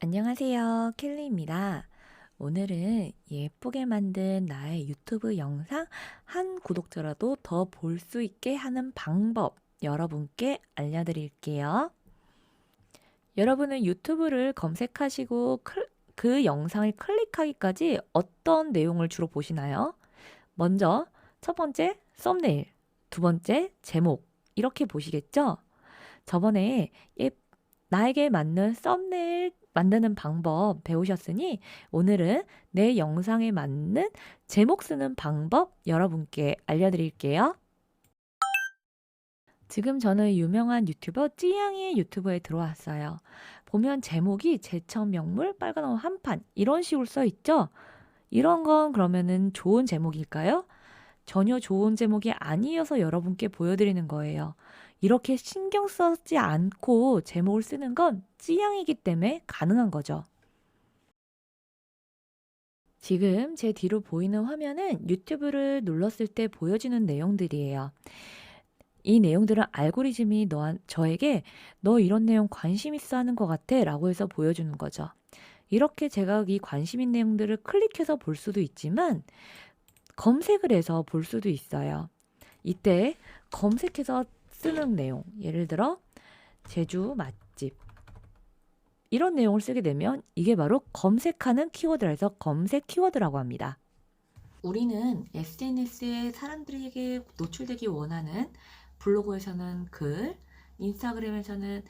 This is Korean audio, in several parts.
안녕하세요. 켈리입니다. 오늘은 예쁘게 만든 나의 유튜브 영상 한 구독자라도 더 볼 수 있게 하는 방법 여러분께 알려드릴게요. 여러분은 유튜브를 검색하시고 클- 그 영상을 클릭하기까지 어떤 내용을 주로 보시나요? 먼저 첫 번째 썸네일, 두 번째 제목 이렇게 보시겠죠? 저번에 예, 나에게 맞는 썸네일 만드는 방법 배우셨으니 오늘은 내 영상에 맞는 제목 쓰는 방법 여러분께 알려드릴게요. 지금 저는 유명한 유튜버 찌양이의 유튜브에 들어왔어요. 보면 제목이 제천 명물 빨간 옷 한 판 이런 식으로 써 있죠? 이런 건 그러면은 좋은 제목일까요? 전혀 좋은 제목이 아니어서 여러분께 보여드리는 거예요. 이렇게 신경 쓰지 않고 제목을 쓰는 건 찌양이기 때문에 가능한 거죠. 지금 제 뒤로 보이는 화면은 유튜브를 눌렀을 때 보여주는 내용들이에요. 이 내용들은 알고리즘이 너, 저에게 너 이런 내용 관심 있어 하는 것 같아 라고 해서 보여주는 거죠. 이렇게 제가 이 관심 있는 내용들을 클릭해서 볼 수도 있지만 검색을 해서 볼 수도 있어요. 이때 검색해서 쓰는 내용, 예를 들어 제주 맛집 이런 내용을 쓰게 되면 이게 바로 검색하는 키워드라서 검색 키워드라고 합니다. 우리는 SNS에 사람들에게 노출되기 원하는 블로그에서는 글, 인스타그램에서는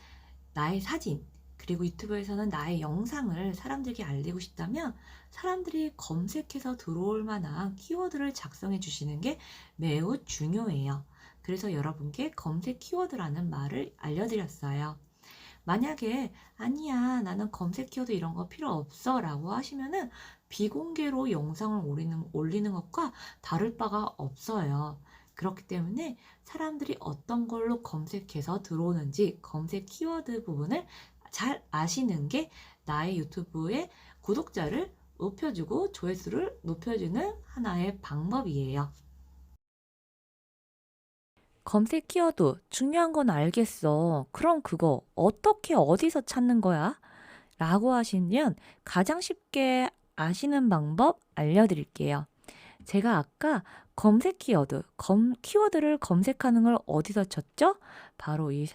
나의 사진, 그리고 유튜브에서는 나의 영상을 사람들에게 알리고 싶다면 사람들이 검색해서 들어올 만한 키워드를 작성해 주시는 게 매우 중요해요. 그래서 여러분께 검색 키워드라는 말을 알려드렸어요. 만약에 아니야 나는 검색 키워드 이런 거 필요 없어 라고 하시면은 비공개로 영상을 올리는, 올리는 것과 다를 바가 없어요. 그렇기 때문에 사람들이 어떤 걸로 검색해서 들어오는지 검색 키워드 부분을 잘 아시는 게 나의 유튜브의 구독자를 높여주고 조회수를 높여주는 하나의 방법이에요. 검색 키워드 중요한 건 알겠어. 그럼 그거 어떻게 어디서 찾는 거야? 라고 하시면 가장 쉽게 아시는 방법 알려드릴게요. 제가 아까 검색 키워드, 검, 키워드를 검색하는 걸 어디서 쳤죠? 바로 이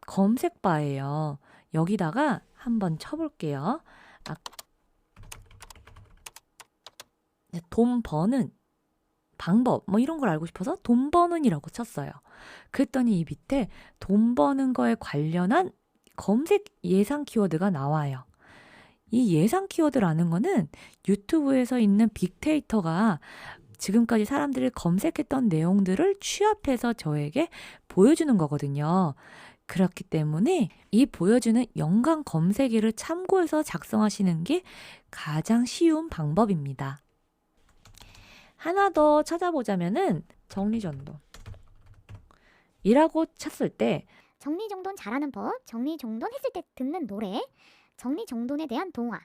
검색바예요. 여기다가 한번 쳐볼게요. 아, 돈 버는 방법 뭐 이런 걸 알고 싶어서 돈 버는이라고 쳤어요. 그랬더니 이 밑에 돈 버는 거에 관련한 검색 예상 키워드가 나와요. 이 예상 키워드라는 거는 유튜브에서 있는 빅데이터가 지금까지 사람들이 검색했던 내용들을 취합해서 저에게 보여주는 거거든요. 그렇기 때문에 이 보여주는 연관 검색기를 참고해서 작성하시는 게 가장 쉬운 방법입니다. 하나 더 찾아보자면은 정리전도. 이라고 쳤을 때 정리정돈 잘하는 법, 정리정돈 했을 때 듣는 노래, 정리정돈에 대한 동화,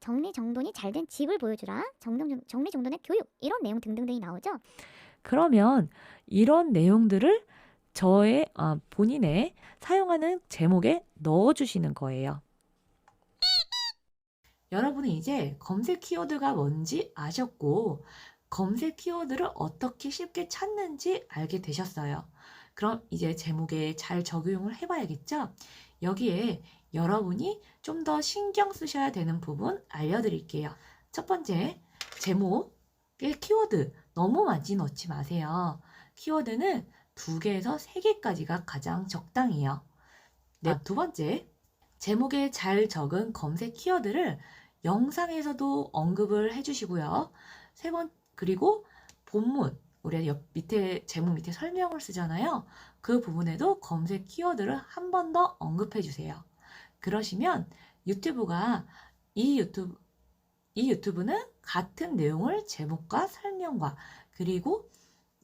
정리정돈이 잘 된 집을 보여주라, 정정, 정리정돈의 교육 이런 내용 등등등이 나오죠. 그러면 이런 내용들을 저의 아, 본인의 사용하는 제목에 넣어주시는 거예요. 여러분은 이제 검색 키워드가 뭔지 아셨고 검색 키워드를 어떻게 쉽게 찾는지 알게 되셨어요. 그럼 이제 제목에 잘 적용을 해봐야겠죠? 여기에 여러분이 좀 더 신경 쓰셔야 되는 부분 알려드릴게요. 첫 번째, 제목에 키워드 너무 많이 넣지 마세요. 키워드는 두 개에서 세 개까지가 가장 적당해요. 네, 두 번째, 제목에 잘 적은 검색 키워드를 영상에서도 언급을 해주시고요. 세 번, 그리고 본문, 우리 옆 밑에 제목 밑에 설명을 쓰잖아요. 그 부분에도 검색 키워드를 한 번 더 언급해 주세요. 그러시면 유튜브가 이 유튜브 이 유튜브는 같은 내용을 제목과 설명과 그리고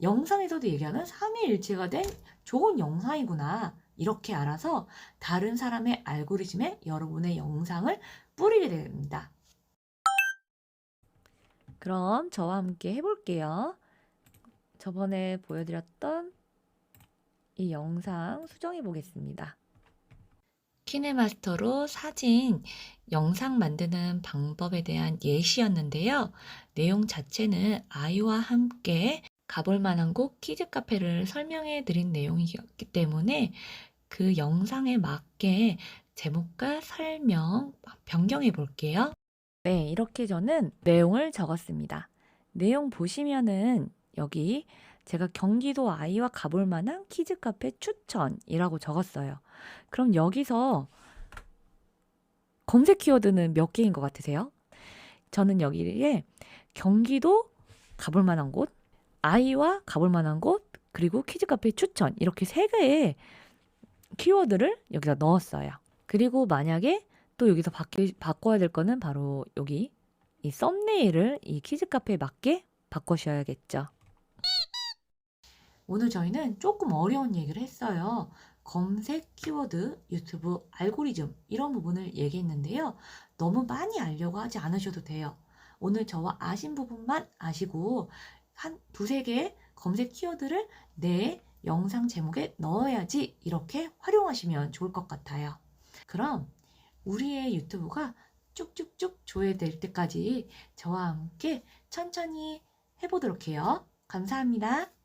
영상에서도 얘기하는 삼위일체가 된 좋은 영상이구나. 이렇게 알아서 다른 사람의 알고리즘에 여러분의 영상을 뿌리게 됩니다. 그럼 저와 함께 해볼게요. 저번에 보여드렸던 이 영상 수정해 보겠습니다. 키네마스터로 사진, 영상 만드는 방법에 대한 예시였는데요. 내용 자체는 아이와 함께 가볼 만한 곳 키즈 카페를 설명해 드린 내용이었기 때문에 그 영상에 맞게 제목과 설명 변경해 볼게요. 네, 이렇게 저는 내용을 적었습니다. 내용 보시면은 여기 제가 경기도 아이와 가볼 만한 키즈 카페 추천이라고 적었어요. 그럼 여기서 검색 키워드는 몇 개인 것 같으세요? 저는 여기에 경기도 가볼 만한 곳, 아이와 가볼 만한 곳, 그리고 키즈 카페 추천 이렇게 세 개의 키워드를 여기다 넣었어요. 그리고 만약에 또 여기서 바뀌, 바꿔야 될 거는 바로 여기 이 썸네일을 이 키즈 카페에 맞게 바꾸셔야겠죠. 오늘 저희는 조금 어려운 얘기를 했어요. 검색 키워드, 유튜브 알고리즘 이런 부분을 얘기했는데요. 너무 많이 알려고 하지 않으셔도 돼요. 오늘 저와 아신 부분만 아시고 한 두세 개의 검색 키워드를 내 영상 제목에 넣어야지 이렇게 활용하시면 좋을 것 같아요. 그럼 우리의 유튜브가 쭉쭉쭉 조회될 때까지 저와 함께 천천히 해보도록 해요. 감사합니다.